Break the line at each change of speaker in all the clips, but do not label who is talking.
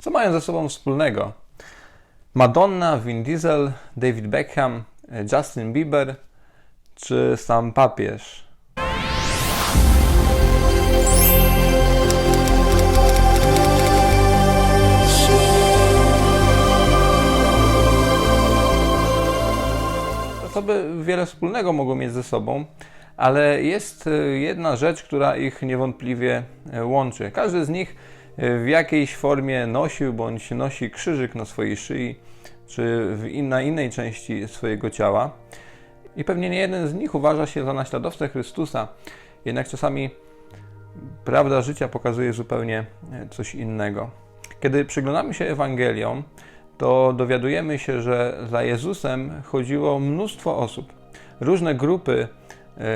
Co mają ze sobą wspólnego? Madonna, Vin Diesel, David Beckham, Justin Bieber czy sam papież? Osoby wiele wspólnego mogą mieć ze sobą, ale jest e, jedna rzecz, która ich niewątpliwie e, łączy. Każdy z nich w jakiejś formie nosił bądź nosi krzyżyk na swojej szyi, czy na innej części swojego ciała. I pewnie nie jeden z nich uważa się za naśladowcę Chrystusa, jednak czasami prawda życia pokazuje zupełnie coś innego. Kiedy przyglądamy się Ewangeliom, to dowiadujemy się, że za Jezusem chodziło mnóstwo osób. Różne grupy e,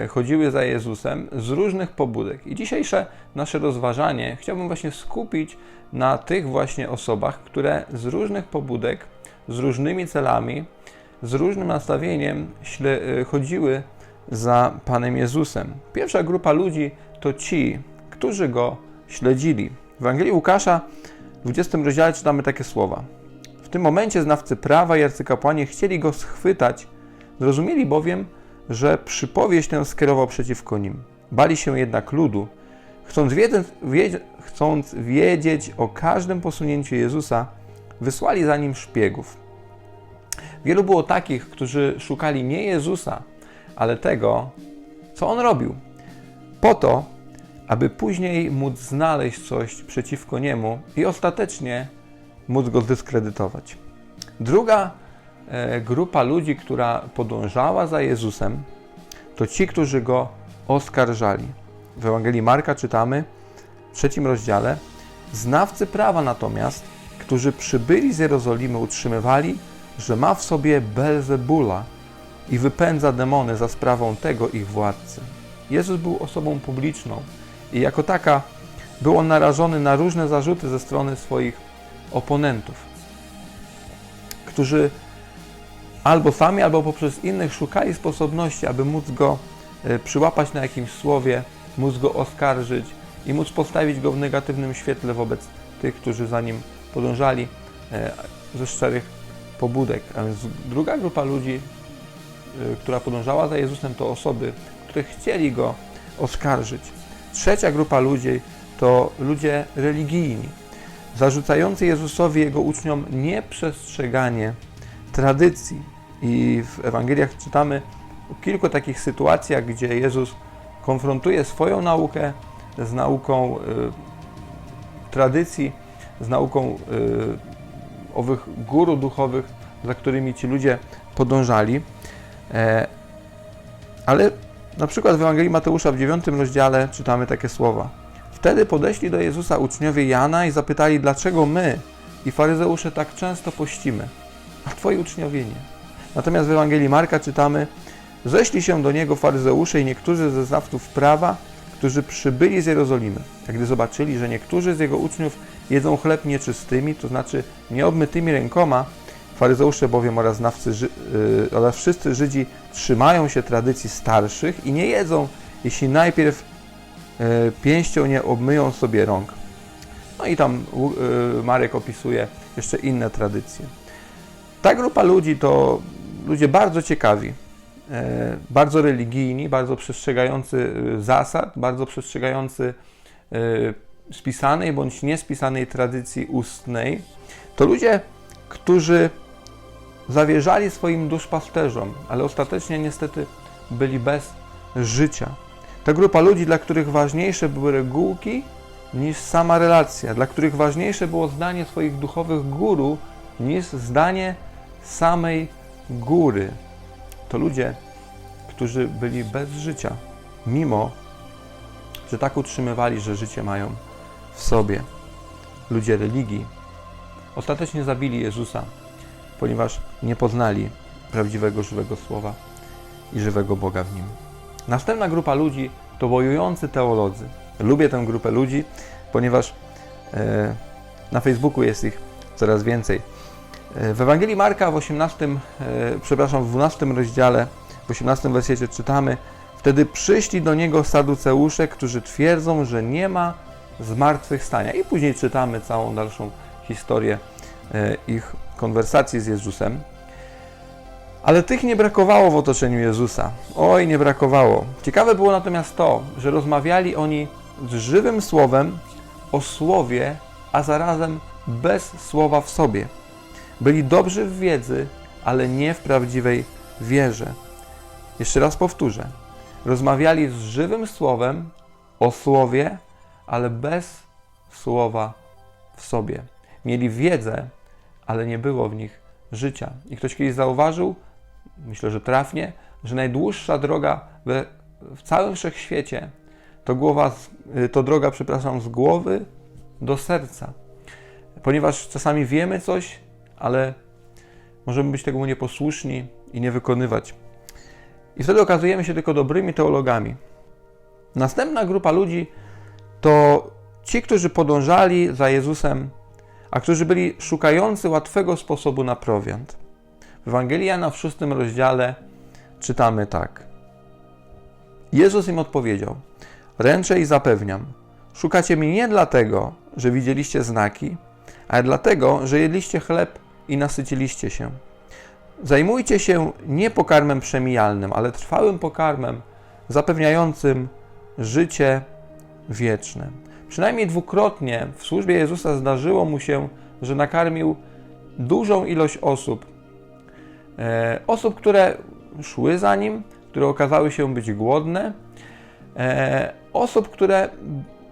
chodziły za Jezusem z różnych pobudek. I dzisiejsze nasze rozważanie chciałbym właśnie skupić na tych właśnie osobach, które z różnych pobudek, z różnymi celami, z różnym nastawieniem e, chodziły za Panem Jezusem. Pierwsza grupa ludzi to ci, którzy go śledzili. W Ewangelii Łukasza w 20 rozdziale czytamy takie słowa tym momencie znawcy prawa i arcykapłani chcieli go schwytać, zrozumieli bowiem, że przypowieść tę skierował przeciwko nim. Bali się jednak ludu, chcąc wiedzieć, chcąc wiedzieć o każdym posunięciu Jezusa, wysłali za nim szpiegów. Wielu było takich, którzy szukali nie Jezusa, ale tego, co on robił, po to, aby później móc znaleźć coś przeciwko niemu i ostatecznie móc go zdyskredytować. Druga grupa ludzi, która podążała za Jezusem, to ci, którzy go oskarżali. W Ewangelii Marka czytamy w trzecim rozdziale: Znawcy prawa natomiast, którzy przybyli z Jerozolimy, utrzymywali, że ma w sobie Belzebula i wypędza demony za sprawą tego ich władcy. Jezus był osobą publiczną i jako taka był on narażony na różne zarzuty ze strony swoich oponentów, którzy albo sami, albo poprzez innych szukali sposobności, aby móc go e, przyłapać na jakimś słowie, móc go oskarżyć i móc postawić go w negatywnym świetle wobec tych, którzy za nim podążali e, ze szczerych pobudek. Więc druga grupa ludzi, e, która podążała za Jezusem, to osoby, które chcieli go oskarżyć. Trzecia grupa ludzi to ludzie religijni, zarzucający Jezusowi jego uczniom nieprzestrzeganie tradycji. I w Ewangeliach czytamy o kilku takich sytuacjach, gdzie Jezus konfrontuje swoją naukę z nauką y, tradycji, z nauką y, owych guru duchowych, za którymi ci ludzie podążali. E, ale na przykład w Ewangelii Mateusza w 9 rozdziale czytamy takie słowa. Wtedy podeszli do Jezusa uczniowie Jana i zapytali, dlaczego my i faryzeusze tak często pościmy, a twoi uczniowie nie. Natomiast w Ewangelii Marka czytamy, zeszli się do niego faryzeusze i niektórzy ze znawców prawa, którzy przybyli z Jerozolimy. A gdy zobaczyli, że niektórzy z jego uczniów jedzą chleb nieczystymi, to znaczy nieobmytymi rękoma, faryzeusze bowiem oraz, znawcy, yy, oraz wszyscy Żydzi trzymają się tradycji starszych i nie jedzą, jeśli najpierw E, pięścią nie obmyją sobie rąk. No i tam e, Marek opisuje jeszcze inne tradycje. Ta grupa ludzi to ludzie bardzo ciekawi, e, bardzo religijni, bardzo przestrzegający zasad, bardzo przestrzegający spisanej bądź niespisanej tradycji ustnej. To ludzie, którzy zawierzali swoim duszpasterzom, ale ostatecznie niestety byli bez życia. To grupa ludzi, dla których ważniejsze były regułki niż sama relacja, dla których ważniejsze było zdanie swoich duchowych guru niż zdanie samej góry. To ludzie, którzy byli bez życia, mimo że tak utrzymywali, że życie mają w sobie. Ludzie religii ostatecznie zabili Jezusa, ponieważ nie poznali prawdziwego, żywego słowa i żywego Boga w nim. Następna grupa ludzi to wojujący teolodzy. Lubię tę grupę ludzi, ponieważ e, na Facebooku jest ich coraz więcej. W Ewangelii Marka w 18, e, przepraszam, w 12 rozdziale, w 18 wersecie czytamy Wtedy przyszli do niego saduceusze, którzy twierdzą, że nie ma zmartwychwstania. I później czytamy całą dalszą historię e, ich konwersacji z Jezusem. Ale tych nie brakowało w otoczeniu Jezusa. Oj, nie brakowało. Ciekawe było natomiast to, że rozmawiali oni żywym słowem o słowie, a zarazem bez słowa w sobie. Byli dobrzy w wiedzy, ale nie w prawdziwej wierze. Jeszcze raz powtórzę. Rozmawiali z żywym słowem o słowie, ale bez słowa w sobie. Mieli wiedzę, ale nie było w nich życia. I ktoś kiedyś zauważył, myślę, że trafnie, że najdłuższa droga we, w całym wszechświecie to, głowa, y, to droga, przepraszam, z głowy do serca. Ponieważ czasami wiemy coś, ale możemy być temu nieposłuszni i nie wykonywać. I wtedy okazujemy się tylko dobrymi teologami. Następna grupa ludzi to ci, którzy podążali za Jezusem, a którzy byli szukający łatwego sposobu na prowiant. W Ewangelii Jana w szóstym rozdziale czytamy tak. Jezus im odpowiedział: Ręczę i zapewniam, szukacie mnie nie dlatego, że widzieliście znaki, ale dlatego, że jedliście chleb i nasyciliście się. Zajmujcie się nie pokarmem przemijalnym, ale trwałym pokarmem zapewniającym życie wieczne. Przynajmniej dwukrotnie w służbie Jezusa zdarzyło mu się, że nakarmił dużą ilość osób. E, osób, które szły za nim, które okazały się być głodne, e, osób, które,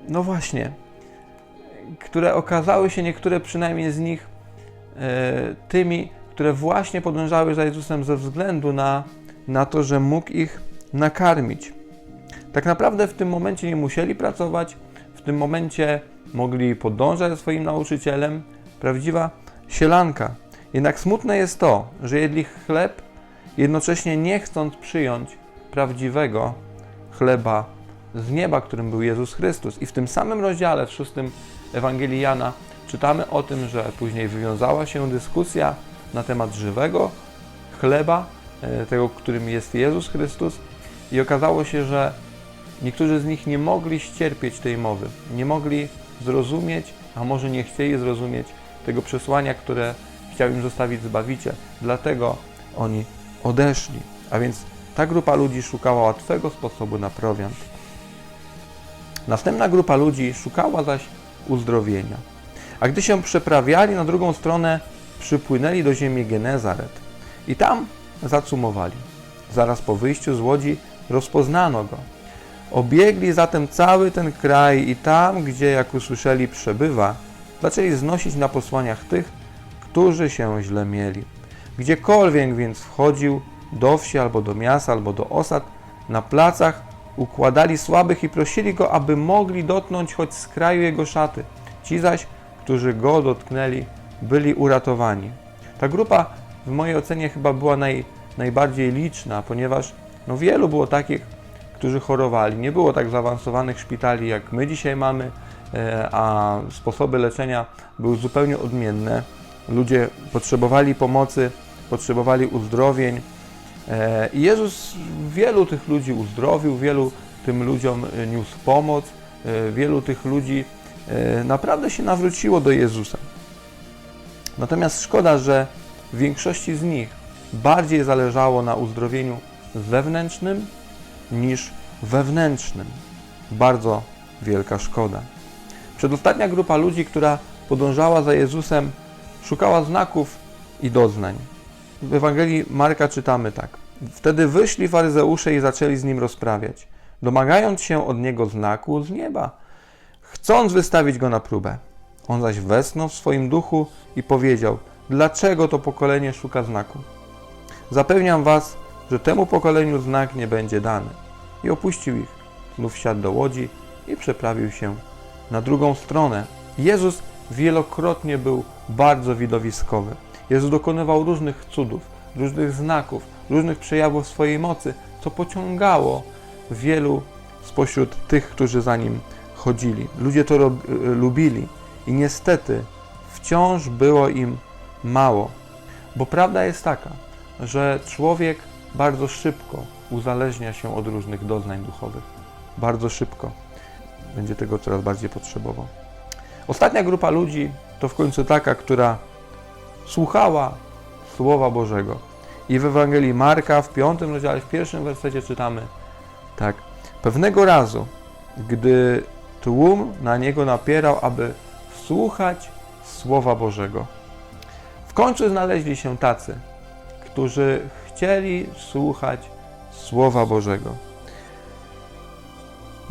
no właśnie, które okazały się, niektóre przynajmniej z nich, tymi, które właśnie podążały za Jezusem ze względu na, na to, że mógł ich nakarmić. Tak naprawdę w tym momencie nie musieli pracować, w tym momencie mogli podążać swoim nauczycielem. Prawdziwa sielanka. Jednak smutne jest to, że jedli chleb, jednocześnie nie chcąc przyjąć prawdziwego chleba z nieba, którym był Jezus Chrystus. I w tym samym rozdziale, w szóstym Ewangelii Jana, czytamy o tym, że później wywiązała się dyskusja na temat żywego chleba, e, tego, którym jest Jezus Chrystus, i okazało się, że niektórzy z nich nie mogli ścierpieć tej mowy, nie mogli zrozumieć, a może nie chcieli zrozumieć tego przesłania, które chciał im zostawić Zbawiciel. Dlatego oni odeszli. A więc ta grupa ludzi szukała łatwego sposobu na prowiant. Następna grupa ludzi szukała zaś uzdrowienia. A gdy się przeprawiali na drugą stronę, przypłynęli do ziemi Genezaret i tam zacumowali. Zaraz po wyjściu z łodzi rozpoznano go. Obiegli zatem cały ten kraj i tam, gdzie, jak usłyszeli, przebywa, zaczęli znosić na posłaniach tych, którzy się źle mieli. Gdziekolwiek więc wchodził, do wsi albo do miasta, albo do osad, na placach układali słabych i prosili go, aby mogli dotknąć choć z kraju jego szaty. Ci zaś, którzy go dotknęli, byli uratowani. Ta grupa w mojej ocenie chyba była naj, najbardziej liczna, ponieważ no, wielu było takich, którzy chorowali. Nie było tak zaawansowanych szpitali, jak my dzisiaj mamy, e, a sposoby leczenia były zupełnie odmienne. Ludzie potrzebowali pomocy, potrzebowali uzdrowień. E, I Jezus wielu tych ludzi uzdrowił, wielu tym ludziom e, niósł pomoc, wielu tych ludzi naprawdę się nawróciło do Jezusa. Natomiast szkoda, że w większości z nich bardziej zależało na uzdrowieniu zewnętrznym niż wewnętrznym. Bardzo wielka szkoda. Przedostatnia grupa ludzi, która podążała za Jezusem, szukała znaków i doznań. W Ewangelii Marka czytamy tak. Wtedy wyszli faryzeusze i zaczęli z nim rozprawiać, domagając się od niego znaku z nieba, chcąc wystawić go na próbę. On zaś westchnął w swoim duchu i powiedział: Dlaczego to pokolenie szuka znaku? Zapewniam was, że temu pokoleniu znak nie będzie dany. I opuścił ich. Znów wsiadł do łodzi i przeprawił się na drugą stronę. Jezus wielokrotnie był bardzo widowiskowy. Jezus dokonywał różnych cudów, różnych znaków, różnych przejawów swojej mocy, co pociągało wielu spośród tych, którzy za nim chodzili. Ludzie to y, lubili i niestety wciąż było im mało. Bo prawda jest taka, że człowiek bardzo szybko uzależnia się od różnych doznań duchowych. Bardzo szybko. Będzie tego coraz bardziej potrzebował. Ostatnia grupa ludzi to w końcu taka, która słuchała Słowa Bożego. I w Ewangelii Marka w piątym rozdziale, w pierwszym wersecie czytamy tak. Pewnego razu, gdy tłum na niego napierał, aby słuchać Słowa Bożego, w końcu znaleźli się tacy, którzy chcieli słuchać Słowa Bożego.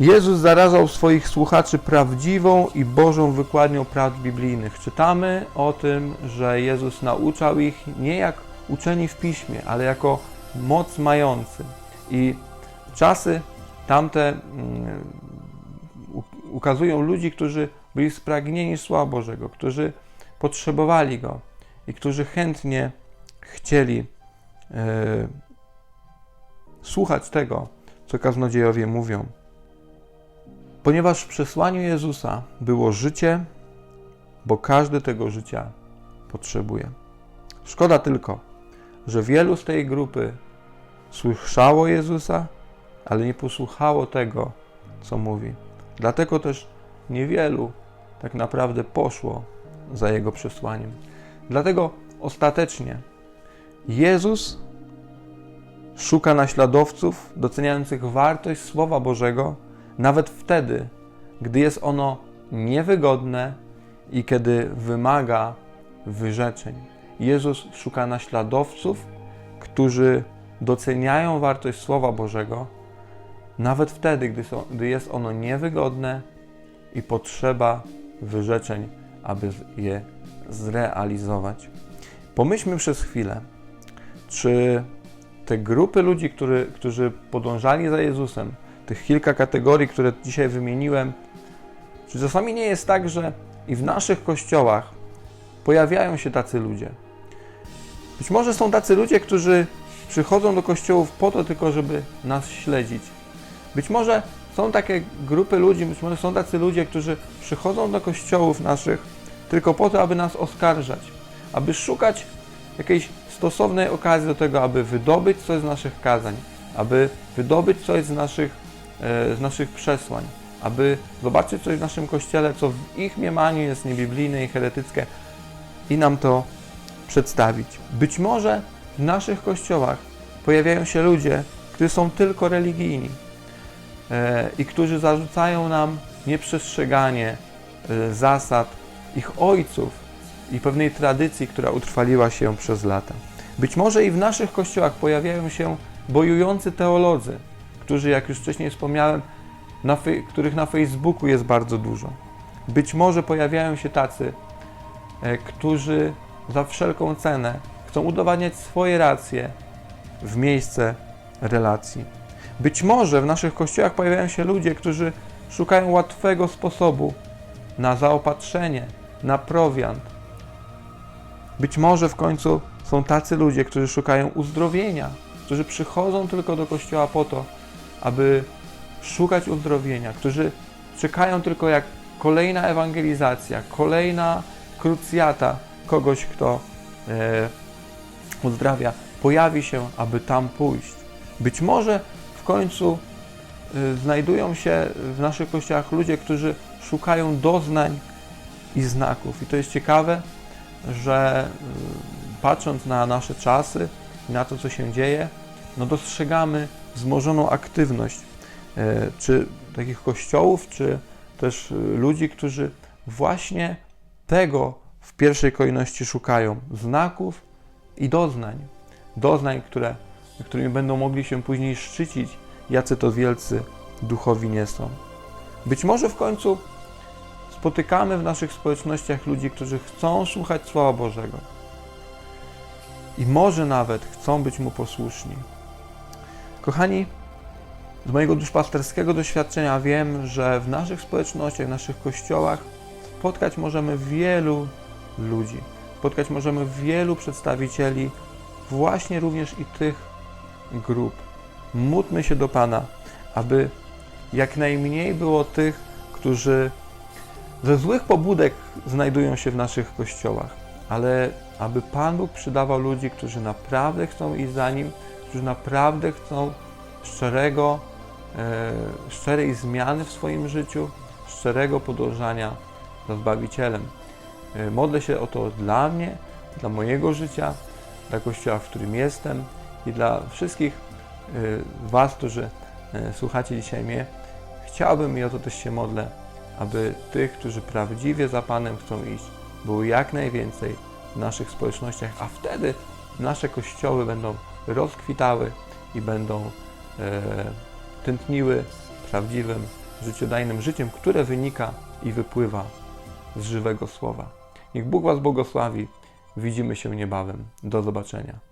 Jezus zarazał swoich słuchaczy prawdziwą i Bożą wykładnią prawd biblijnych. Czytamy o tym, że Jezus nauczał ich nie jak uczeni w piśmie, ale jako moc mający. I czasy tamte mm, ukazują ludzi, którzy byli spragnieni Słowa Bożego, którzy potrzebowali Go i którzy chętnie chcieli e, słuchać tego, co kaznodziejowie mówią. Ponieważ w przesłaniu Jezusa było życie, bo każdy tego życia potrzebuje. Szkoda tylko, że wielu z tej grupy słyszało Jezusa, ale nie posłuchało tego, co mówi. Dlatego też niewielu tak naprawdę poszło za Jego przesłaniem. Dlatego ostatecznie Jezus szuka naśladowców doceniających wartość Słowa Bożego, nawet wtedy, gdy jest ono niewygodne i kiedy wymaga wyrzeczeń. Jezus szuka naśladowców, którzy doceniają wartość Słowa Bożego, nawet wtedy, gdy, są, gdy jest ono niewygodne i potrzeba wyrzeczeń, aby je zrealizować. Pomyślmy przez chwilę, czy te grupy ludzi, który, którzy podążali za Jezusem, tych kilka kategorii, które dzisiaj wymieniłem, czy czasami nie jest tak, że i w naszych kościołach pojawiają się tacy ludzie? Być może są tacy ludzie, którzy przychodzą do kościołów po to tylko, żeby nas śledzić. Być może są takie grupy ludzi, być może są tacy ludzie, którzy przychodzą do kościołów naszych tylko po to, aby nas oskarżać, aby szukać jakiejś stosownej okazji do tego, aby wydobyć coś z naszych kazań, aby wydobyć coś z naszych, e, z naszych przesłań, aby zobaczyć coś w naszym kościele, co w ich mniemaniu jest niebiblijne i heretyckie i nam to przedstawić. Być może w naszych kościołach pojawiają się ludzie, którzy są tylko religijni i którzy zarzucają nam nieprzestrzeganie e, zasad ich ojców i pewnej tradycji, która utrwaliła się przez lata. Być może i w naszych kościołach pojawiają się bojujący teolodzy, którzy, jak już wcześniej wspomniałem, na których na Facebooku jest bardzo dużo. Być może pojawiają się tacy, e, którzy za wszelką cenę chcą udowadniać swoje racje w miejsce relacji. Być może w naszych kościołach pojawiają się ludzie, którzy szukają łatwego sposobu na zaopatrzenie, na prowiant. Być może w końcu są tacy ludzie, którzy szukają uzdrowienia, którzy przychodzą tylko do kościoła po to, aby szukać uzdrowienia, którzy czekają tylko jak kolejna ewangelizacja, kolejna krucjata kogoś, kto e, uzdrawia, pojawi się, aby tam pójść. Być może w końcu e, znajdują się w naszych kościołach ludzie, którzy szukają doznań i znaków. I to jest ciekawe, że y, patrząc na nasze czasy i na to, co się dzieje, no dostrzegamy wzmożoną aktywność e, czy takich kościołów, czy też y, ludzi, którzy właśnie tego w pierwszej kolejności szukają znaków i doznań. Doznań, które, którymi będą mogli się później szczycić, jacy to wielcy duchowi nie są. Być może w końcu spotykamy w naszych społecznościach ludzi, którzy chcą słuchać Słowa Bożego i może nawet chcą być Mu posłuszni. Kochani, z mojego duszpasterskiego doświadczenia wiem, że w naszych społecznościach, w naszych kościołach spotkać możemy wielu ludzi. Spotkać możemy wielu przedstawicieli właśnie również i tych grup. Módlmy się do Pana, aby jak najmniej było tych, którzy ze złych pobudek znajdują się w naszych kościołach, ale aby Pan Bóg przydawał ludzi, którzy naprawdę chcą iść za Nim, którzy naprawdę chcą szczerego, e, szczerej zmiany w swoim życiu, szczerego podążania za Zbawicielem. E, Modlę się o to dla mnie, dla mojego życia, dla Kościoła, w którym jestem i dla wszystkich e, Was, którzy e, słuchacie dzisiaj mnie. Chciałbym i o to też się modlę, aby tych, którzy prawdziwie za Panem chcą iść, było jak najwięcej w naszych społecznościach, a wtedy nasze kościoły będą rozkwitały i będą e, tętniły prawdziwym, życiodajnym życiem, które wynika i wypływa z żywego słowa. Niech Bóg Was błogosławi. Widzimy się niebawem. Do zobaczenia.